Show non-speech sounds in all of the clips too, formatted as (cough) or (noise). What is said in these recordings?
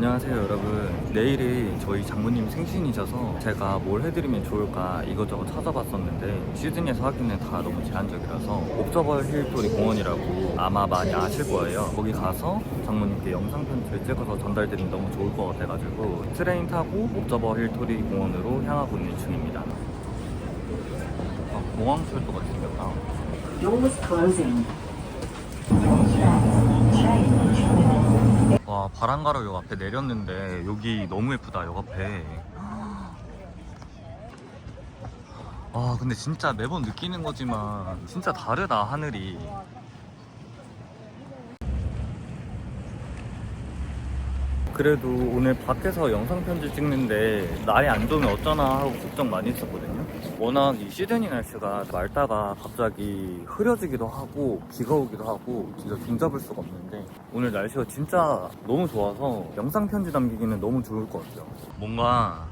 안녕하세요 여러분. 내일이 저희 장모님 생신이셔서 제가 뭘 해드리면 좋을까 이것저것 찾아봤었는데 시드니에서 하기는 다 너무 제한적이라서 옵저버 힐토리 공원이라고 아마 많이 아실 거예요. 거기 가서 장모님께 영상 편지를 찍어서 전달드리면 너무 좋을 것 같아가지고 트레인 타고 옵저버 힐토리 공원으로 향하고 있는 중입니다. 아, 공항철도 같이 생겼다 Doors closing. 와 바람가루 역 앞에 내렸는데 여기 너무 예쁘다 역 앞에. 아 근데 진짜 매번 느끼는 거지만 진짜 다르다 하늘이 그래도 오늘 밖에서 영상 편지 찍는데 날이 안 좋으면 어쩌나 하고 걱정 많이 했었거든요. 워낙 이 시드니 날씨가 맑다가 갑자기 흐려지기도 하고 비가 오기도 하고 진짜 종잡을 수가 없는데 오늘 날씨가 진짜 너무 좋아서 영상 편지 남기기는 너무 좋을 것 같아요. 뭔가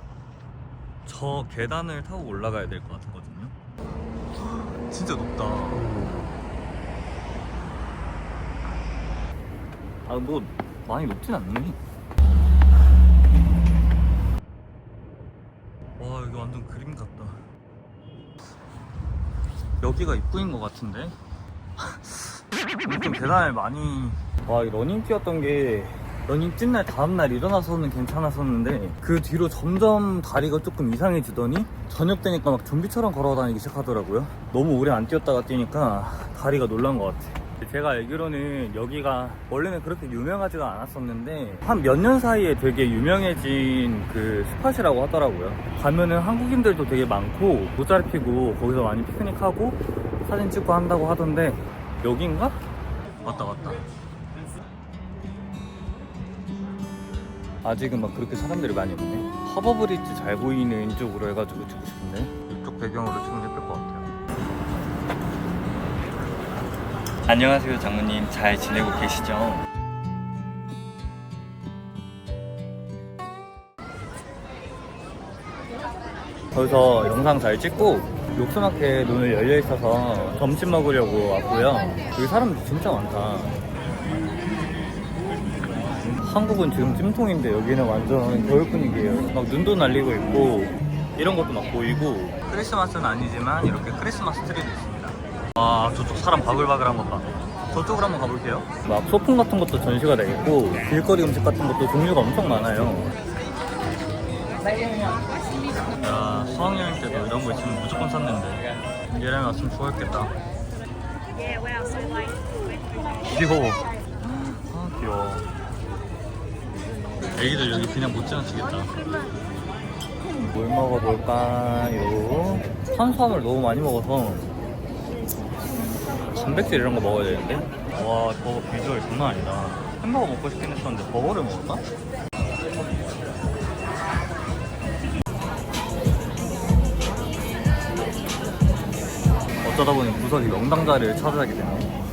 저 계단을 타고 올라가야 될 것 같거든요. 진짜 높다. 아 뭐 많이 높진 않네 와 여기 완전 그림 같다. 여기가 입구인 것 같은데? (laughs) 좀 계단을 많이. 와이 러닝 뛰었던 게 러닝 뛴 날 다음날 일어나서는 괜찮았었는데 그 뒤로 점점 다리가 조금 이상해지더니 저녁 되니까 막 좀비처럼 걸어다니기 시작하더라고요. 너무 오래 안 뛰었다가 뛰니까 다리가 놀란 것 같아 제가 알기로는 여기가 원래는 그렇게 유명하지가 않았었는데 한 몇 년 사이에 되게 유명해진 그 스팟이라고 하더라고요. 가면은 한국인들도 되게 많고 모자를 피고 거기서 많이 피크닉하고 사진 찍고 한다고 하던데 여긴가? 맞다 맞다. 아직은 막 그렇게 사람들이 많이 없네. 허버브리지 잘 보이는 쪽으로 해가지고 찍고 싶은데 이쪽 배경으로 찍으면 안녕하세요 장모님 잘 지내고 계시죠? 거기서 영상 잘 찍고 욕수마켓 오늘 열려 있어서 점심 먹으려고 왔고요. 여기 사람들 진짜 많다. 한국은 지금 찜통인데 여기는 완전 겨울 분위기예요. 막 눈도 날리고 있고 이런 것도 막 보이고 크리스마스는 아니지만 이렇게 크리스마스 트리도 있습니 다. 와 저쪽 사람 바글바글한 것 봐. 저쪽으로 한번 가볼게요. 막 소품 같은 것도 전시가 돼 있고 길거리 음식 같은 것도 종류가 엄청 많아요. 야 수학여행 때도 이런 거 있으면 무조건 샀는데 얘랑 왔으면 like, 귀여워. 아 귀여워. 애기들 여기 그냥 못 지나치겠다. 뭘 먹어볼까요? 탄수화물 너무 많이 먹어서 단백질 이런 거 먹어야 되는데? 와 저거 비주얼 장난 아니다. 햄버거 먹고 싶긴 했었는데 버거를 먹을까? 어쩌다 보니 구석이 명당 자리를 차지하게 되네.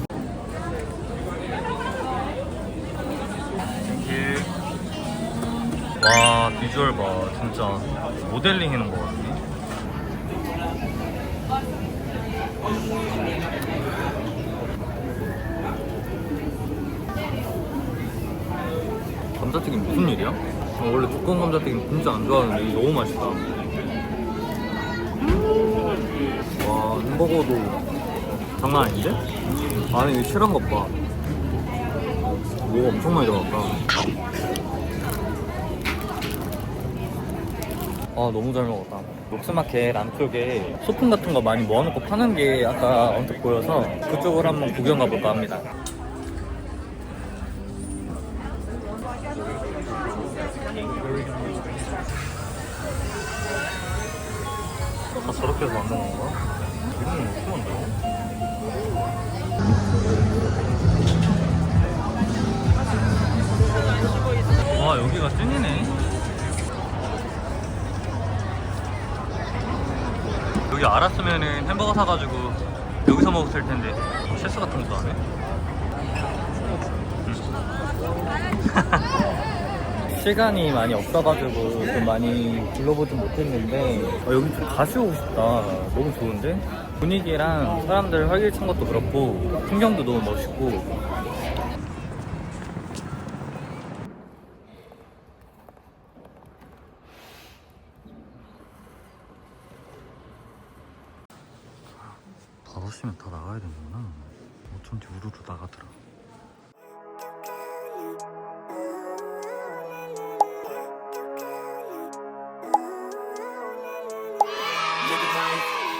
와 비주얼 봐. 진짜 모델링 해놓은 거 같네 감자튀김 무슨 일이야? 어, 원래 두꺼운 감자튀김 진짜 안 좋아하는데 이게 너무 맛있다. 와 햄버거도 장난 아닌데? 안에 이 실한 것봐. 뭐가 엄청 많이 들어갔다. 아 너무 잘 먹었다. 록스마켓 안쪽에 소품 같은 거 많이 모아놓고 파는 게 아까 언뜻 보여서 그쪽으로 한번 구경 가볼까 합니다 다 저렇게 해서 만든 건가? 이런 건 어떻게 만들어? 와 여기가 찐이네 여기 알았으면은 햄버거 사가지고 여기서 먹었을 텐데 뭐 실수 같은 것도 안 해. (laughs) 시간이 많이 없어가지고 좀 많이 둘러보진 못했는데 어, 여기 좀 다시 오고 싶다. 너무 좋은데? 분위기랑 사람들 활기찬 것도 그렇고 풍경도 너무 멋있고. 다 왔으면 다 나가야 되는구나. 어쩐지 우르르 나가더라.